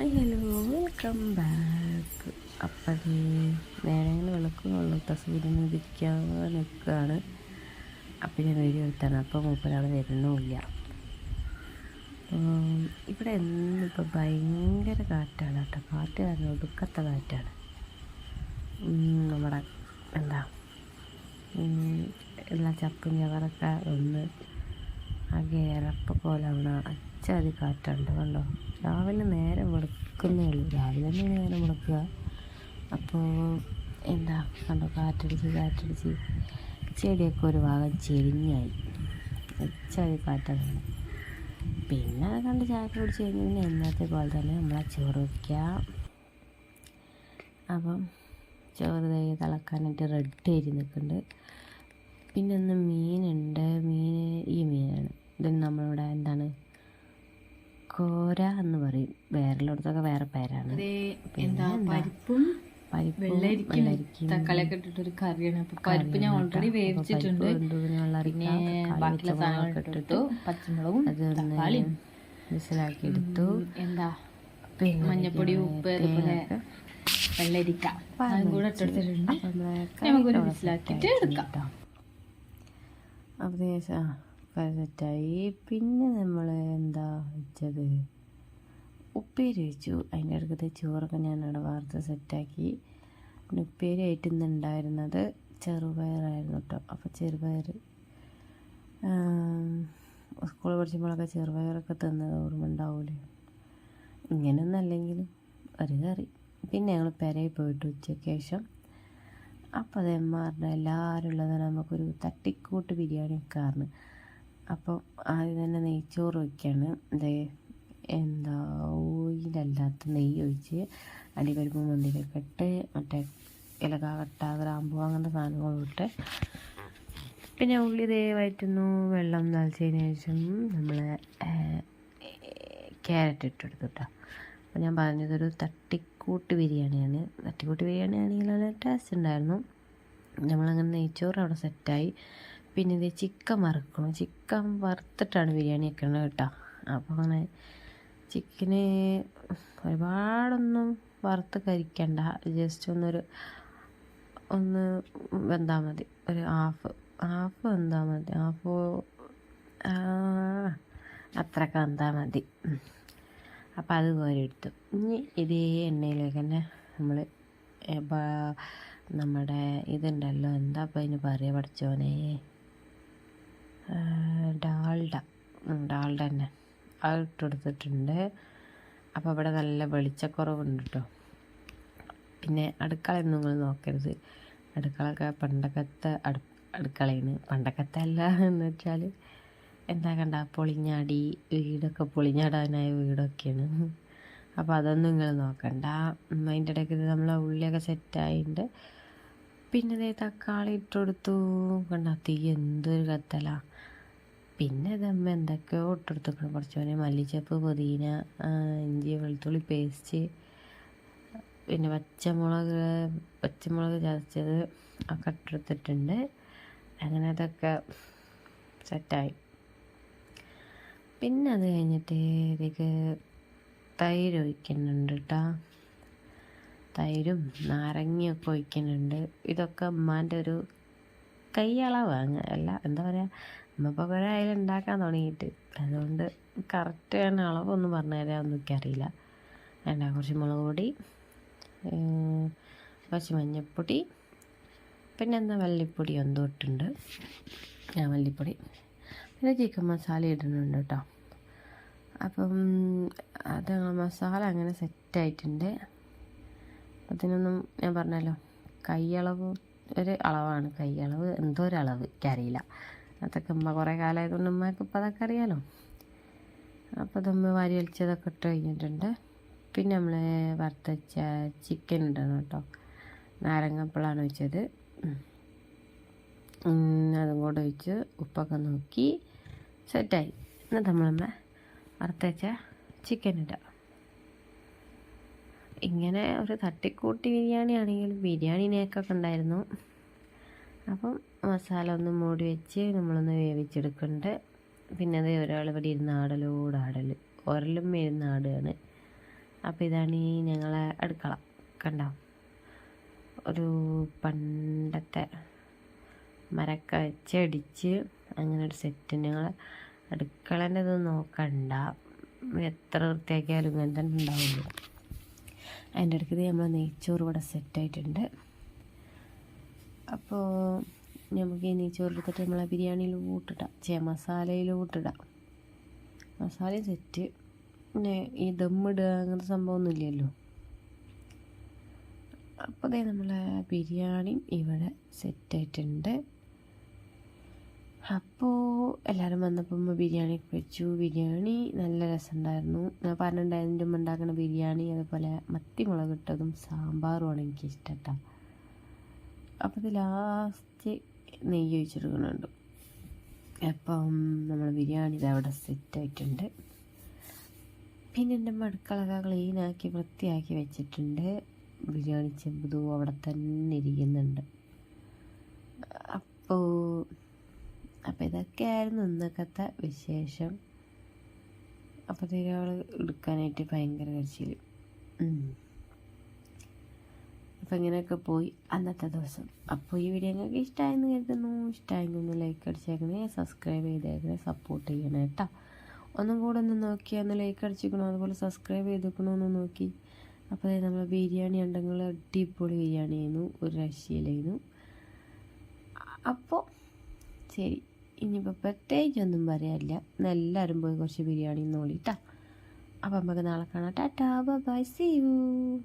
Hi hello welcome back അപ്പം നേരങ്ങൾ വിളക്കുന്നുള്ളൂ. സൂര്യൻ ഇരിക്കാതെ നിൽക്കുകയാണ്. അപ്പം ഞാൻ വീഡിയോ എടുത്താണ്. അപ്പം മൂപ്പരാൾ വരുന്നുമില്ല. ഇവിടെ എന്നിപ്പോൾ ഭയങ്കര കാറ്റാണ് കേട്ടോ. കാറ്റ് കാരണം ഒടുക്കത്ത കാറ്റാണ്. നമ്മുടെ എന്താ? എല്ലാ ചപ്പും ചവറൊക്കെ ഒന്ന് പോലാണ് അച്ചാതി കാറ്റുണ്ട് കണ്ടോ? രാവിലെ നേരെ വെളുക്കുന്നേ ഉള്ളൂ. രാവിലെ തന്നെ നേരെ വെളുക്കുക. അപ്പോൾ എന്താ കണ്ടോ? കാറ്റടിച്ച് കാറ്റടിച്ച്. ചെടിയൊക്കെ ഒരു ഭാഗം ചെരിഞ്ഞായി. അച്ചാതി കാറ്റാണ്. പിന്നെ അത് കണ്ട് ചായ കുടിച്ച് കഴിഞ്ഞ് പിന്നെ എന്നത്തെ പോലെ തന്നെ നമ്മളെ ചോറ് വയ്ക്കുക അപ്പം ചോറ് തൈ തിളക്കാനായിട്ട് റെഡ് ആയിട്ട് നിൽക്കുന്നുണ്ട്. പിന്നെ ഒന്ന് മീനുണ്ട്. മീൻ ഈ മീനാണ്. ഇത് നമ്മളിവിടെ എന്താണ്? കോര എന്ന് പറയും. വേറെല്ലോടത്തൊക്കെ വേറെ പേരാണ്. പരിപ്പും പരിപ്പും വെള്ളരിക്കും വെള്ളരിക്കും തക്കാളിയൊക്കെ ഇട്ടിട്ടൊരു കറിയാണ്. അപ്പൊ പരിപ്പ് ഞാൻ ഓൾറെഡി വേവിച്ചിട്ടുണ്ട്. പിന്നെ ബാക്കിയുള്ള സാധനങ്ങളൊക്കെ ഇട്ടിട്ടു പച്ചമുളകും തക്കാളിയും. വിസിലാക്കി എടുത്തു. എന്താ? പിന്നെ മഞ്ഞപ്പൊടി ഉപ്പ് അതുപോലെ വെള്ളരിക്ക. അതും കൂടെ ഇട്ടെടുത്തിട്ടുണ്ട് നമുക്കൊരു വിസിലാക്കിയിട്ട് എടുക്കാം. അപ്പോൾ സെറ്റായി പിന്നെ നമ്മൾ എന്താ വെച്ചത്? ഉപ്പേരി വെച്ചു. അതിന്റെ അടുക്കത്തെ ചോറൊക്കെ ഞാൻ അവിടെ വാർത്ത് സെറ്റാക്കി. പിന്നെ ഉപ്പേരി ആയിട്ട് ചെറുപയറായിരുന്നു കേട്ടോ. അപ്പോൾ ചെറുപയർ സ്കൂളിൽ പഠിക്കുമ്പോഴൊക്കെ ചെറുപയറൊക്കെ തിന്നത് ഓർമ്മ ഉണ്ടാവില്ലേ ഇങ്ങനെയൊന്നും അല്ലെങ്കിലും ഒരു കറി. പിന്നെ ഞങ്ങൾ പെരയിൽ പോയിട്ട് ഉച്ചയ്ക്ക് ശേഷം അപ്പോൾ അത് എമ്മാറിന്റെ എല്ലാവരും ഉള്ളത് നമുക്കൊരു തട്ടിക്കൂട്ട് ബിരിയാണി വെക്കാറുണ്ട് അപ്പോൾ ആദ്യം തന്നെ നെയ്ച്ചോറ് വയ്ക്കുകയാണ് ഇതേ എന്താ ഓയിലല്ലാത്ത നെയ്യ് ഒഴിച്ച് അടിപരിപ്പ് മുന്തിരിയൊക്കെ ഇട്ട് മറ്റേ ഇലക കട്ട ഗ്രാമ്പു അങ്ങനത്തെ സാധനങ്ങളും ഇട്ട് പിന്നെ ഉള്ളി ഇതേ വയറ്റുന്നു. വെള്ളം തളിച്ചതിന് ശേഷം നമ്മൾ ക്യാരറ്റ് ഇട്ടെടുത്തു കേട്ടോ അപ്പോൾ ഞാൻ പറഞ്ഞതൊരു തട്ടിക്കൂട്ട് ബിരിയാണിയാണ്. തട്ടിക്കൂട്ട് ബിരിയാണി ആണെങ്കിൽ നല്ല ടേസ്റ്റ് ഉണ്ടായിരുന്നു. നമ്മളങ്ങനെ നെയ്ച്ചോറ് അവിടെ സെറ്റായി. പിന്നെ ഇത് ചിക്കൻ വറുക്കണം. ചിക്കൻ വറുത്തിട്ടാണ് ബിരിയാണി വെക്കുന്നത് കേട്ടോ. അപ്പോൾ അങ്ങനെ ചിക്കന് ഒരുപാടൊന്നും വറുത്ത് കരിക്കണ്ട. ജസ്റ്റ് ഒന്നൊരു ഒന്ന് വെന്താൽ മതി. ഒരു ഹാഫ് ഹാഫ് വെന്താൽ മതി. ഹാഫ് അത്രയൊക്കെ വെന്താൽ മതി. അപ്പം അപ്പോൾ അത് കോരിയെടുത്തു ഇനി ഇതേ എണ്ണയിലേക്ക് തന്നെ നമ്മൾ നമ്മുടെ ഇതുണ്ടല്ലോ. എന്താ അപ്പം അതിന് പറയുക പഠിച്ചോനെ? ഡാൾഡ ഡാൾഡ തന്നെ. അത് ഇട്ടെടുത്തിട്ടുണ്ട് അപ്പോൾ ഇവിടെ നല്ല വെളിച്ചക്കുറവുണ്ട് കേട്ടോ പിന്നെ അടുക്കളയൊന്നും നിങ്ങൾ നോക്കരുത്. അടുക്കളൊക്കെ പണ്ടക്കത്തെ അടു അടുക്കളയാണ്. പണ്ടക്കത്തെ അല്ല എന്ന് വെച്ചാൽ എന്താ കണ്ട പൊളിഞ്ഞാടി വീടൊക്കെ പൊളിഞ്ഞാടാനായ വീടൊക്കെയാണ്. അപ്പോൾ അതൊന്നും നിങ്ങൾ നോക്കണ്ട. അതിന്റെ ഇടയ്ക്ക് നമ്മളെ ഉള്ളിയൊക്കെ സെറ്റായിട്ടുണ്ട് പിന്നെ തക്കാളി ഇട്ടെടുത്തു. കണ്ട തീ എന്തൊരു കത്തല. പിന്നെ ഇതമ്മ എന്തൊക്കെയോ ഇട്ടെടുത്തേക്കണം കുറച്ചോനെ മല്ലിച്ചപ്പ് പുതിന ഇഞ്ചി വെളുത്തുള്ളി പേസ്റ്റ് പിന്നെ പച്ചമുളക് പച്ചമുളക് ചതച്ചത് ഒക്കെ ഇട്ടെടുത്തിട്ടുണ്ട്. അങ്ങനെ അതൊക്കെ സെറ്റായി. പിന്നെ അത് കഴിഞ്ഞിട്ട് ഇതിലേക്ക് തൈര് ഒഴിക്കുന്നുണ്ട് കേട്ടോ തൈരും നാരങ്ങയൊക്കെ ഒഴിക്കുന്നുണ്ട്. ഇതൊക്കെ ഉമ്മാന്റെ ഒരു കൈയളവാണ് അല്ല എന്താ പറയുക അമ്മ ഇപ്പോൾ അതിൽ ഉണ്ടാക്കാൻ തുടങ്ങിയിട്ട്. അതുകൊണ്ട് കറക്റ്റ് ഞാൻ അളവൊന്നും പറഞ്ഞു ഒന്നും എനിക്കറിയില്ല വേണ്ട കുറച്ച് മുളക് പൊടി കുറച്ച് മഞ്ഞൾപ്പൊടി പിന്നെ എന്താ മല്ലിപ്പൊടി എന്തോ ഇട്ടുണ്ട് ആ മല്ലിപ്പൊടി. പിന്നെ ചിക്കൻ മസാല ഇടുന്നുണ്ട് കേട്ടോ. അപ്പം അത് മസാല അങ്ങനെ സെറ്റായിട്ടുണ്ട് അതിനൊന്നും ഞാൻ പറഞ്ഞല്ലോ. കൈയളവ് ഒരു അളവാണ്. കൈയളവ് എന്തോ ഒരു അളവ്. എനിക്കറിയില്ല. അതൊക്കെ ഉമ്മ കുറേ കാലമായതുകൊണ്ട് ഉമ്മക്ക് ഇപ്പം അതൊക്കെ അറിയാലോ. അപ്പോൾ അതൊന്ന് വാരി വലിച്ചതൊക്കെ ഇട്ട് കഴിഞ്ഞിട്ടുണ്ട്. പിന്നെ നമ്മൾ വറുത്തച്ച ചിക്കൻ ഇടണം കേട്ടോ. നാരങ്ങപ്പിളാണ് വെച്ചത് അതും കൂടെ ഒഴിച്ച് ഉപ്പൊക്കെ നോക്കി സെറ്റായി എന്നിട്ട് നമ്മളമ്മ വറുത്തച്ച ചിക്കൻ ഇടുക. ഇങ്ങനെ ഒരു തട്ടിക്കൂട്ടി ബിരിയാണി ആണെങ്കിലും ബിരിയാണി നേക്കൊക്കെ ഉണ്ടായിരുന്നു. അപ്പം മസാല ഒന്ന് മൂടി വെച്ച് നമ്മളൊന്ന് വേവിച്ചെടുക്കുന്നുണ്ട് പിന്നെ അത് ഒരാൾ ഇവിടെ ഇരുന്ന് ആടലോട് ആടൽ ഒരലും ഇരുന്ന് ആടുകയാണ്. അപ്പോൾ ഇതാണ് ഈ ഞങ്ങളെ അടുക്കള. കണ്ടോ? ഒരു പണ്ടത്തെ മരക്ക വെച്ചടിച്ച് അങ്ങനെ ഒരു സെറ്റ്. ഞങ്ങൾ അടുക്കളേന്റെ ഇത് നോക്കണ്ട. എത്ര വൃത്തിയാക്കിയാലും ഇങ്ങനെ തന്നെ ഉണ്ടാവില്ല അതിന്റെ ഇടയ്ക്ക് ഇത് നമ്മൾ നെയ്ച്ചോറ് ഇവിടെ സെറ്റായിട്ടുണ്ട് അപ്പോൾ നമുക്ക് ഈ നെയ്ച്ചോറ് എടുത്തിട്ട് നമ്മളെ ബിരിയാണിയിൽ കൂട്ടിടാം ചേ മസാലയിൽ കൂട്ടിടാം മസാല സെറ്റ് പിന്നെ ഈ ദമ്മിടുക അങ്ങനത്തെ സംഭവമൊന്നും ഇല്ലല്ലോ. അപ്പോൾ നമ്മളെ ബിരിയാണി ഇവിടെ സെറ്റായിട്ടുണ്ട് അപ്പോൾ എല്ലാവരും വന്നപ്പം ബിരിയാണി ഒക്കെ വെച്ചു. ബിരിയാണി നല്ല രസമുണ്ടായിരുന്നു. ഞാൻ പറഞ്ഞിട്ടുണ്ടായിരുന്നു മുമ്പ് ഉണ്ടാക്കുന്ന ബിരിയാണി അതുപോലെ മത്തി മുളക് ഇട്ടതും സാമ്പാറുമാണ് എനിക്ക് ഇഷ്ടം കേട്ടോ അപ്പോൾ ഇത് ലാസ്റ്റ് നെയ്യ് ഒഴിച്ചെടുക്കുന്നുണ്ട്. അപ്പം നമ്മൾ ബിരിയാണി ഇത് അവിടെ സെറ്റായിട്ടുണ്ട് പിന്നെ എന്റെ മടുക്കളൊക്കെ ക്ലീനാക്കി വൃത്തിയാക്കി വെച്ചിട്ടുണ്ട്. ബിരിയാണി ചെമ്പതും അവിടെ തന്നെ ഇരിക്കുന്നുണ്ട്. അപ്പോൾ അപ്പോൾ ഇതൊക്കെയായിരുന്നു ഇന്നക്കത്തെ വിശേഷം. അപ്പോൾ അവൾ എടുക്കാനായിട്ട് ഭയങ്കര കരച്ചിൽ അപ്പോൾ ഇങ്ങനെയൊക്കെ പോയി അന്നത്തെ ദിവസം. അപ്പോൾ ഈ വീഡിയോ നിങ്ങൾക്ക് ഇഷ്ടമായെന്ന് കരുതുന്നു. ഇഷ്ടമായെങ്കിൽ ഒന്ന് ലൈക്ക് അടിച്ചേക്കണേ സബ്സ്ക്രൈബ് ചെയ്തേക്കണേ സപ്പോർട്ട് ചെയ്യണേ കേട്ടോ ഒന്നും കൂടെ ഒന്ന് നോക്കി ഒന്ന് ലൈക്ക് അടിച്ചിരിക്കണോ അതുപോലെ സബ്സ്ക്രൈബ് ചെയ്തേക്കണോ ഒന്ന് നോക്കി. അപ്പോൾ നമ്മൾ ബിരിയാണി ഉണ്ടെങ്കിൽ അടിപൊളി ബിരിയാണി ആയിരുന്നു ഒരു രക്ഷയിലായിരുന്നു അപ്പോൾ ശരി. ഇനിയിപ്പോൾ പ്രത്യേകിച്ചൊന്നും പറയാനില്ല. എല്ലാവരും പോയി കുറച്ച് ബിരിയാണി നോളിട്ടാ അപ്പം നമുക്ക് നാളെ കാണാം. ടാറ്റാ. By C U